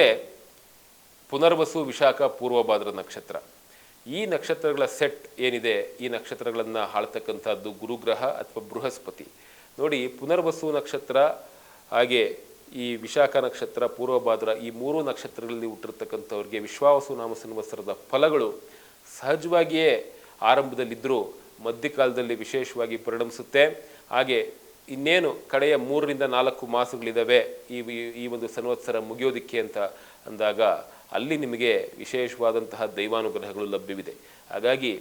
ಮುಂದೆ ಪುನರ್ವಸು ವಿಶಾಖ ಪೂರ್ವಭಾದ್ರ ನಕ್ಷತ್ರ. ಈ ನಕ್ಷತ್ರಗಳ ಸೆಟ್ ಏನಿದೆ? ಈ ನಕ್ಷತ್ರಗಳನ್ನು ಆಳ್ತಕ್ಕಂಥದ್ದು ಗುರುಗ್ರಹ ಅಥವಾ ಬೃಹಸ್ಪತಿ. ನೋಡಿ, ಪುನರ್ವಸು ನಕ್ಷತ್ರ ಹಾಗೆ ಈ ವಿಶಾಖ ನಕ್ಷತ್ರ, ಪೂರ್ವಭಾದ್ರ ಈ ಮೂರು ನಕ್ಷತ್ರಗಳಲ್ಲಿ ಹುಟ್ಟಿರ್ತಕ್ಕಂಥವ್ರಿಗೆ ವಿಶ್ವಾವಸು ನಾಮ ಸಂವತ್ಸರದ ಫಲಗಳು ಸಹಜವಾಗಿಯೇ ಆರಂಭದಲ್ಲಿದ್ದರೂ ಮಧ್ಯಕಾಲದಲ್ಲಿ ವಿಶೇಷವಾಗಿ ಪರಿಣಮಿಸುತ್ತೆ. ಹಾಗೆ ಇನ್ನೇನು ಕಡೆಯ ಮೂರರಿಂದ ನಾಲ್ಕು ಮಾಸಗಳಿದ್ದಾವೆ ಈ ಈ- ಒಂದು ಸಂವತ್ಸರ ಮುಗಿಯೋದಿಕ್ಕೆ ಅಂತ ಅಂದಾಗ ಅಲ್ಲಿ ನಿಮಗೆ ವಿಶೇಷವಾದಂತಹ ದೈವಾನುಗ್ರಹಗಳು ಲಭ್ಯವಿದೆ. ಹಾಗಾಗಿ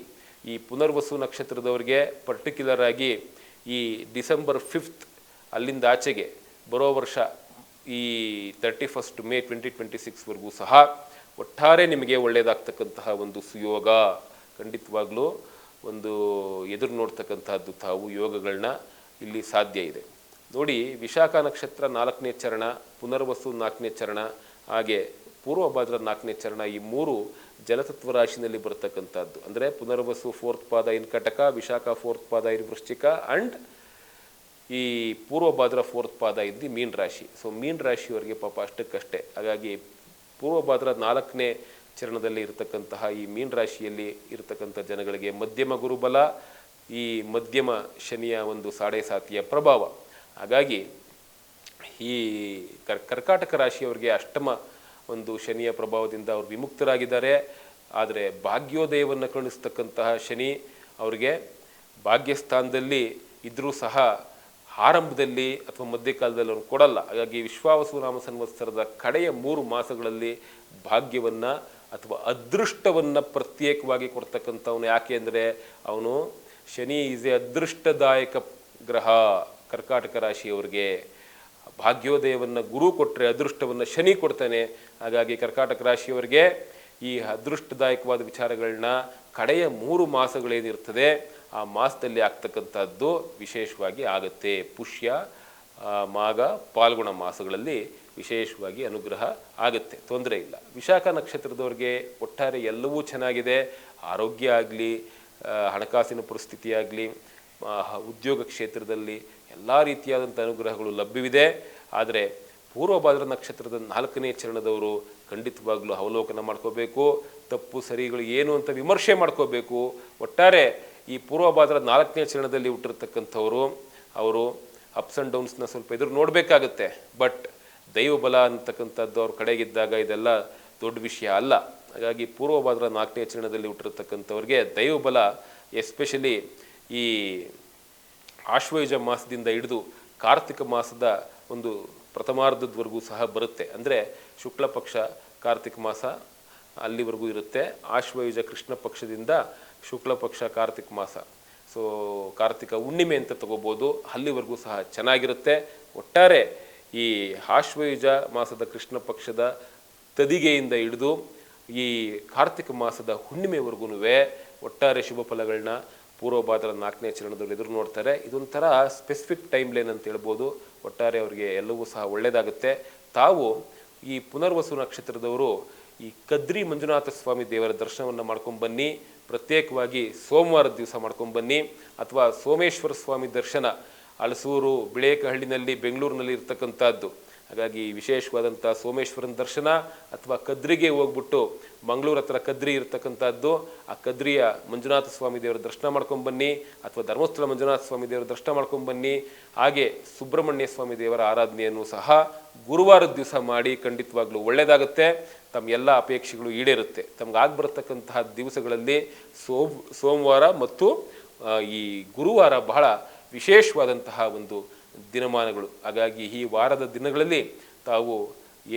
ಈ ಪುನರ್ವಸು ನಕ್ಷತ್ರದವರಿಗೆ ಪರ್ಟಿಕ್ಯುಲರ್ ಆಗಿ ಈ ಡಿಸೆಂಬರ್ ಫಿಫ್ತ್ ಅಲ್ಲಿಂದ ಆಚೆಗೆ ಬರೋ ವರ್ಷ ಈ thirty first May twenty twenty ಸಿಕ್ಸ್ವರೆಗೂ ಸಹ ಒಟ್ಟಾರೆ ನಿಮಗೆ ಒಳ್ಳೆಯದಾಗ್ತಕ್ಕಂತಹ ಒಂದು ಸುಯೋಗ ಖಂಡಿತವಾಗ್ಲೂ ಒಂದು ಎದುರು ನೋಡ್ತಕ್ಕಂಥದ್ದು ತಾವು ಯೋಗಗಳನ್ನ ಇಲ್ಲಿ ಸಾಧ್ಯ ಇದೆ. ನೋಡಿ, ವಿಶಾಖ ನಕ್ಷತ್ರ ನಾಲ್ಕನೇ ಚರಣ, ಪುನರ್ವಸು ನಾಲ್ಕನೇ ಚರಣ, ಹಾಗೆ ಪೂರ್ವಭಾದ್ರ ನಾಲ್ಕನೇ ಚರಣ ಈ ಮೂರು ಜಲತತ್ವ ರಾಶಿನಲ್ಲಿ ಬರ್ತಕ್ಕಂಥದ್ದು. ಅಂದರೆ ಪುನರ್ವಸು ಫೋರ್ತ್ ಪಾದ ಇನ್ ಕಟಕ ವಿಶಾಖ ಫೋರ್ತ್ ಪಾದ ಇನ್ ವೃಶ್ಚಿಕ ಅಂಡ್ ಈ ಪೂರ್ವಭಾದ್ರ ಫೋರ್ತ್ ಪಾದ ಇದ್ದು ಮೀನ್ ರಾಶಿ. ಸೊ ಮೀನ್ ರಾಶಿಯವರಿಗೆ ಪಾಪ ಅಷ್ಟಕ್ಕಷ್ಟೇ. ಹಾಗಾಗಿ ಪೂರ್ವಭಾದ್ರ ನಾಲ್ಕನೇ ಚರಣದಲ್ಲಿ ಇರತಕ್ಕಂತಹ ಈ ಮೀನ್ ರಾಶಿಯಲ್ಲಿ ಇರತಕ್ಕಂಥ ಜನಗಳಿಗೆ ಮಧ್ಯಮ ಗುರುಬಲ ಈ ಮಧ್ಯಮ ಶನಿಯ ಒಂದು ಸಾಡೆ ಸಾತಿಯ ಪ್ರಭಾವ. ಹಾಗಾಗಿ ಈ ಕರ್, ಕರ್ಕಾಟಕ ರಾಶಿಯವರಿಗೆ ಅಷ್ಟಮ ಒಂದು ಶನಿಯ ಪ್ರಭಾವದಿಂದ ಅವರು ವಿಮುಕ್ತರಾಗಿದ್ದಾರೆ. ಆದರೆ ಭಾಗ್ಯೋದಯವನ್ನು ಕರುಣಿಸ್ತಕ್ಕಂತಹ ಶನಿ ಅವರಿಗೆ ಭಾಗ್ಯಸ್ಥಾನದಲ್ಲಿ ಇದ್ದರೂ ಸಹ ಆರಂಭದಲ್ಲಿ ಅಥವಾ ಮಧ್ಯಕಾಲದಲ್ಲಿ ಅವ್ರು ಕೊಡಲ್ಲ. ಹಾಗಾಗಿ ವಿಶ್ವಾವಸು ನಾಮ ಸಂವತ್ಸರದ ಕಡೆಯ ಮೂರು ಮಾಸಗಳಲ್ಲಿ ಭಾಗ್ಯವನ್ನು ಅಥವಾ ಅದೃಷ್ಟವನ್ನು ಪ್ರತ್ಯೇಕವಾಗಿ ಕೊಡ್ತಕ್ಕಂಥವನು ಯಾಕೆ ಅಂದರೆ ಅವನು ಶನಿ ಈಸ್ ಎ ಅದೃಷ್ಟದಾಯಕ ಗ್ರಹ. ಕರ್ಕಾಟಕ ರಾಶಿಯವರಿಗೆ ಭಾಗ್ಯೋದಯವನ್ನು ಗುರು ಕೊಟ್ಟರೆ ಅದೃಷ್ಟವನ್ನು ಶನಿ ಕೊಡ್ತಾನೆ. ಹಾಗಾಗಿ ಕರ್ಕಾಟಕ ರಾಶಿಯವರಿಗೆ ಈ ಅದೃಷ್ಟದಾಯಕವಾದ ವಿಚಾರಗಳನ್ನ ಕಡೆಯ ಮೂರು ಮಾಸಗಳೇನಿರ್ತದೆ, ಆ ಮಾಸದಲ್ಲಿ ಆಗ್ತಕ್ಕಂಥದ್ದು ವಿಶೇಷವಾಗಿ ಆಗುತ್ತೆ. ಪುಷ್ಯ ಮಾಗ ಪಾಲ್ಗುಣ ಮಾಸಗಳಲ್ಲಿ ವಿಶೇಷವಾಗಿ ಅನುಗ್ರಹ ಆಗುತ್ತೆ. ತೊಂದರೆ ಇಲ್ಲ. ವಿಶಾಖ ನಕ್ಷತ್ರದವ್ರಿಗೆ ಒಟ್ಟಾರೆ ಎಲ್ಲವೂ ಚೆನ್ನಾಗಿದೆ. ಆರೋಗ್ಯ ಆಗಲಿ ಹಣಕಾಸಿನ ಪರಿಸ್ಥಿತಿಯಾಗಲಿ ಉದ್ಯೋಗ ಕ್ಷೇತ್ರದಲ್ಲಿ ಎಲ್ಲ ರೀತಿಯಾದಂಥ ಅನುಗ್ರಹಗಳು ಲಭ್ಯವಿದೆ. ಆದರೆ ಪೂರ್ವಭಾದ್ರ ನಕ್ಷತ್ರದ ನಾಲ್ಕನೇ ಚರಣದವರು ಖಂಡಿತವಾಗ್ಲೂ ಅವಲೋಕನ ಮಾಡ್ಕೋಬೇಕು, ತಪ್ಪು ಸರಿಗಳು ಏನು ಅಂತ ವಿಮರ್ಶೆ ಮಾಡ್ಕೋಬೇಕು. ಒಟ್ಟಾರೆ ಈ ಪೂರ್ವಭಾದ್ರ ನಾಲ್ಕನೇ ಚರಣದಲ್ಲಿ ಹುಟ್ಟಿರ್ತಕ್ಕಂಥವರು, ಅವರು ಅಪ್ಸ್ ಆ್ಯಂಡ್ ಡೌನ್ಸ್ನ ಸ್ವಲ್ಪ ಎದುರು ನೋಡಬೇಕಾಗತ್ತೆ. ಬಟ್ ದೈವಬಲ ಅಂತಕ್ಕಂಥದ್ದು ಅವ್ರ ಕಡೆಗಿದ್ದಾಗ ಇದೆಲ್ಲ ದೊಡ್ಡ ವಿಷಯ ಅಲ್ಲ. ಹಾಗಾಗಿ ಪೂರ್ವಭಾದ್ರ ನಾಲ್ಕನೇ ಚರಣದಲ್ಲಿ ಹುಟ್ಟಿರ್ತಕ್ಕಂಥವ್ರಿಗೆ ದೈವಬಲ ಎಸ್ಪೆಷಲಿ ಈ ಆಶ್ವಯುಜ ಮಾಸದಿಂದ ಹಿಡಿದು ಕಾರ್ತಿಕ ಮಾಸದ ಒಂದು ಪ್ರಥಮಾರ್ಧದವರೆಗೂ ಸಹ ಬರುತ್ತೆ. ಅಂದರೆ ಶುಕ್ಲ ಪಕ್ಷ, ಕಾರ್ತಿಕ ಮಾಸ ಅಲ್ಲಿವರೆಗೂ ಇರುತ್ತೆ. ಆಶ್ವಯುಜ ಕೃಷ್ಣ ಪಕ್ಷದಿಂದ ಶುಕ್ಲ ಪಕ್ಷ, ಕಾರ್ತಿಕ ಮಾಸ. ಸೊ ಕಾರ್ತಿಕ ಹುಣ್ಣಿಮೆ ಅಂತ ತಗೋಬೋದು. ಅಲ್ಲಿವರೆಗೂ ಸಹ ಚೆನ್ನಾಗಿರುತ್ತೆ. ಒಟ್ಟಾರೆ ಈ ಆಶ್ವಯುಜ ಮಾಸದ ಕೃಷ್ಣ ಪಕ್ಷದ ತದಿಗೆಯಿಂದ ಹಿಡಿದು ಈ ಕಾರ್ತಿಕ ಮಾಸದ ಹುಣ್ಣಿಮೆವರೆಗೂ ಒಟ್ಟಾರೆ ಶುಭ ಫಲಗಳನ್ನ ಪೂರ್ವಭಾದ್ರ ನಾಲ್ಕನೇ ಚರಣದಲ್ಲಿ ಎದುರು ನೋಡ್ತಾರೆ. ಇದೊಂಥರ ಸ್ಪೆಸಿಫಿಕ್ ಟೈಮ್ ಲೈನ್ ಅಂತ ಹೇಳ್ಬೋದು. ಒಟ್ಟಾರೆ ಅವರಿಗೆ ಎಲ್ಲವೂ ಸಹ ಒಳ್ಳೆಯದಾಗುತ್ತೆ ತಾವು ಈ ಪುನರ್ವಸು ನಕ್ಷತ್ರದವರು ಈ ಕದ್ರಿ ಮಂಜುನಾಥ ಸ್ವಾಮಿ ದೇವರ ದರ್ಶನವನ್ನು ಮಾಡ್ಕೊಂಡು ಬನ್ನಿ. ಪ್ರತ್ಯೇಕವಾಗಿ ಸೋಮವಾರದ ದಿವಸ ಮಾಡ್ಕೊಂಡು ಬನ್ನಿ. ಅಥವಾ ಸೋಮೇಶ್ವರ ಸ್ವಾಮಿ ದರ್ಶನ ಹಲಸೂರು ಬಿಳೇಕಹಳ್ಳಿನಲ್ಲಿ, ಬೆಂಗಳೂರಿನಲ್ಲಿ ಇರ್ತಕ್ಕಂಥದ್ದು. ಹಾಗಾಗಿ ವಿಶೇಷವಾದಂಥ ಸೋಮೇಶ್ವರನ ದರ್ಶನ ಅಥವಾ ಕದ್ರಿಗೆ ಹೋಗ್ಬಿಟ್ಟು ಮಂಗಳೂರು ಹತ್ರ ಕದ್ರಿ ಇರತಕ್ಕಂಥದ್ದು, ಆ ಕದ್ರಿಯ ಮಂಜುನಾಥ ಸ್ವಾಮಿ ದೇವರ ದರ್ಶನ ಮಾಡ್ಕೊಂಡು ಬನ್ನಿ ಅಥವಾ ಧರ್ಮಸ್ಥಳ ಮಂಜುನಾಥ ಸ್ವಾಮಿ ದೇವರ ದರ್ಶನ ಮಾಡ್ಕೊಂಡು ಬನ್ನಿ. ಹಾಗೆ ಸುಬ್ರಹ್ಮಣ್ಯ ಸ್ವಾಮಿ ದೇವರ ಆರಾಧನೆಯನ್ನು ಸಹ ಗುರುವಾರದ ದಿವಸ ಮಾಡಿ ಖಂಡಿತವಾಗ್ಲೂ ಒಳ್ಳೆಯದಾಗುತ್ತೆ ತಮ್ಮ ಎಲ್ಲ ಅಪೇಕ್ಷೆಗಳು ಈಡೇರುತ್ತೆ. ತಮ್ಗೆ ಆಗ್ಬರ್ತಕ್ಕಂತಹ ದಿವಸಗಳಲ್ಲಿ ಸೋಮ್ ಸೋಮವಾರ ಮತ್ತು ಈ ಗುರುವಾರ ಬಹಳ ವಿಶೇಷವಾದಂತಹ ಒಂದು ದಿನಮಾನಗಳು. ಹಾಗಾಗಿ ಈ ವಾರದ ದಿನಗಳಲ್ಲಿ ತಾವು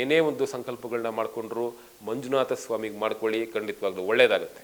ಏನೇ ಒಂದು ಸಂಕಲ್ಪಗಳನ್ನ ಮಾಡಿಕೊಂಡ್ರು ಮಂಜುನಾಥ ಸ್ವಾಮಿಗೆ ಮಾಡ್ಕೊಳ್ಳಿ, ಖಂಡಿತವಾಗ್ಲೂ ಒಳ್ಳೆಯದಾಗುತ್ತೆ